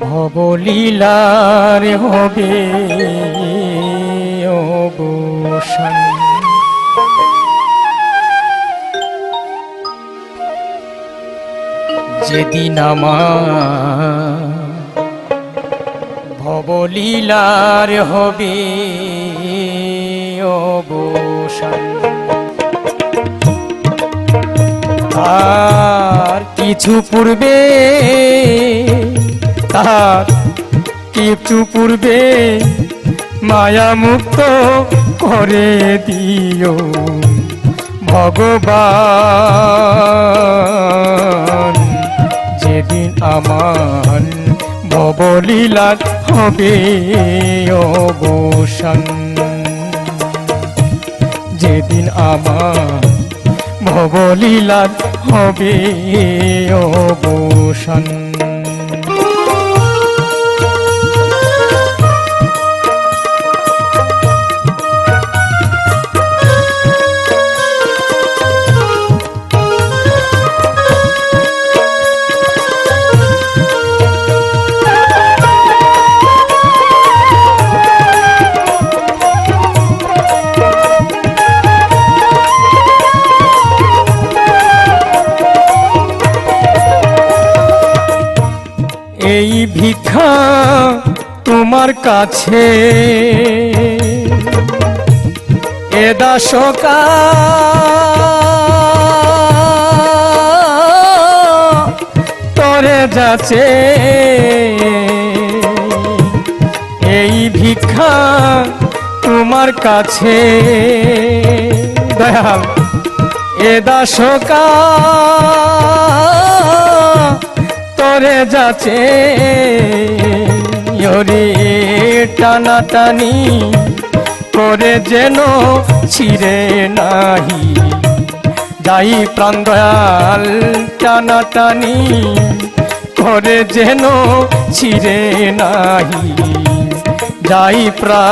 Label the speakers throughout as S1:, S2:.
S1: ভবলীলার হবে অবসান যেদিন আমার ভবলীলার হবে অবসান আর কিছু পূর্বে তার কিছু পূর্বে মায়া মুক্ত করে দিও ভগবান। যেদিন আমার ভবলীলার হবে অবসান যেদিন আমার ভবলীলার হবে অবসান এই ভিক্ষা তোমার কাছে। এ দাসকা তরে যাচ্ছে। এই ভিক্ষা তোমার কাছে। দয়াল, এ দাসকা তরে যাচ্ছে। ওরে টানাটানি করে যেন ছিঁড়ে নাহি। যাই প্রাণ দয়াল টানাটানি করে যেন ছিঁড়ে নাহি। যাই প্রাণ,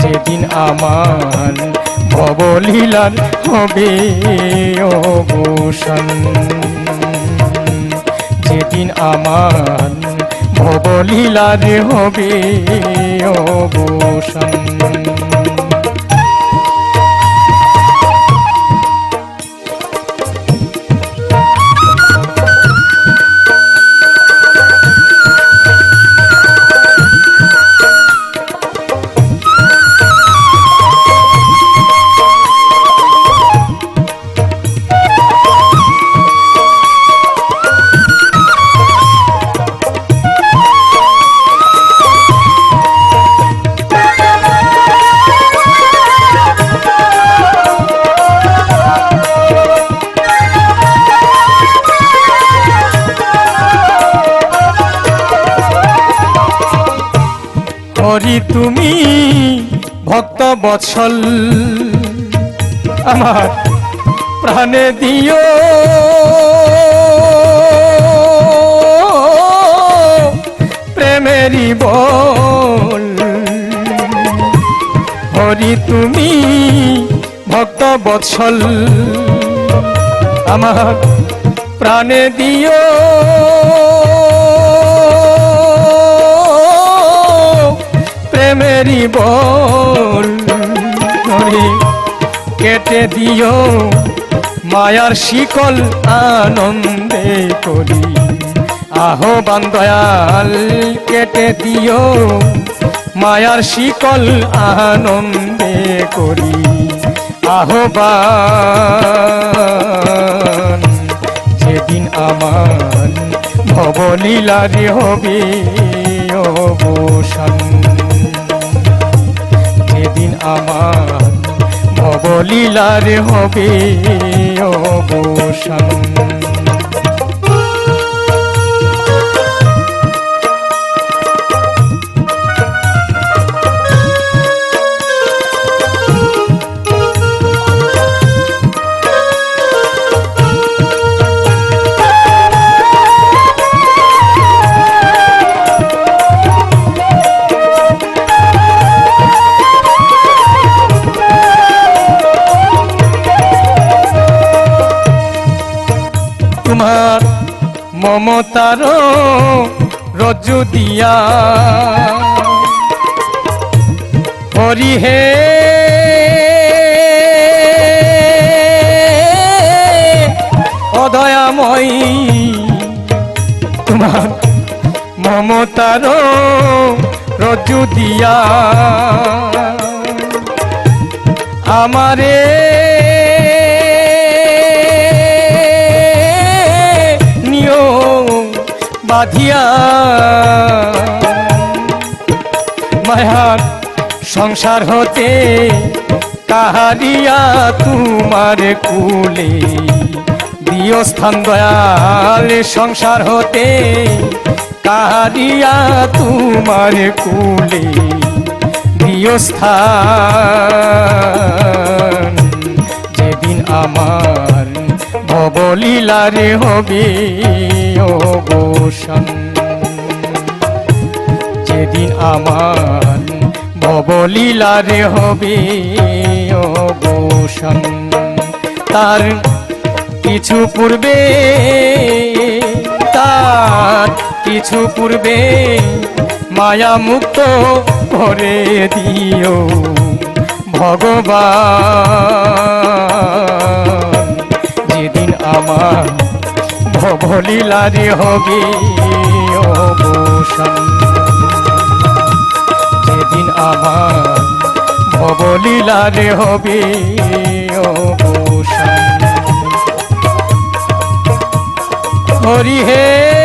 S1: যেদিন আমার ভবলীলার হবে অবসান যেদিন আমার ভবলীলার হবে অবসান তুমি ভক্ত বৎসল। আমার প্রাণে দিও। প্রেমেরই বল। হরি তুমি ভক্ত বৎসল। আমার প্রাণে দিও। প্রেমেরই বল কেটে দিও মায়ার শিকল আনন্দে করি। আহ্বান দয়াল, কেটে দিও মায়ার শিকল আনন্দে করি। আহ্বান যেদিন আমার ভবলীলারে হবে অবসান। যেদিন আমার ভবলীলার হবে অবসান। মমতার রজ্জু দিয়া। হরি হে। অদয়াময় তোমার মমতার রজ্জু দিয়া। আমারে বাধিয়া মায়ার সংসার হতে কাহারিয়া তোমার কুলে দিও স্থান দয়াল সংসার হতে কাহারিয়া তোমার কুলে দিও স্থান। যেদিন আমার ভবলীলারে হবে অবসান যেদিন আমার ভবলীলারে হবে অবসান তার কিছু পূর্বে, তার কিছু পূর্বে মায়া মুক্ত করে দিও ভগবান। আমার ভবলীলারে হবে অবসান যেদিন আমার ভবলীলারে হবে অবসান হরি হে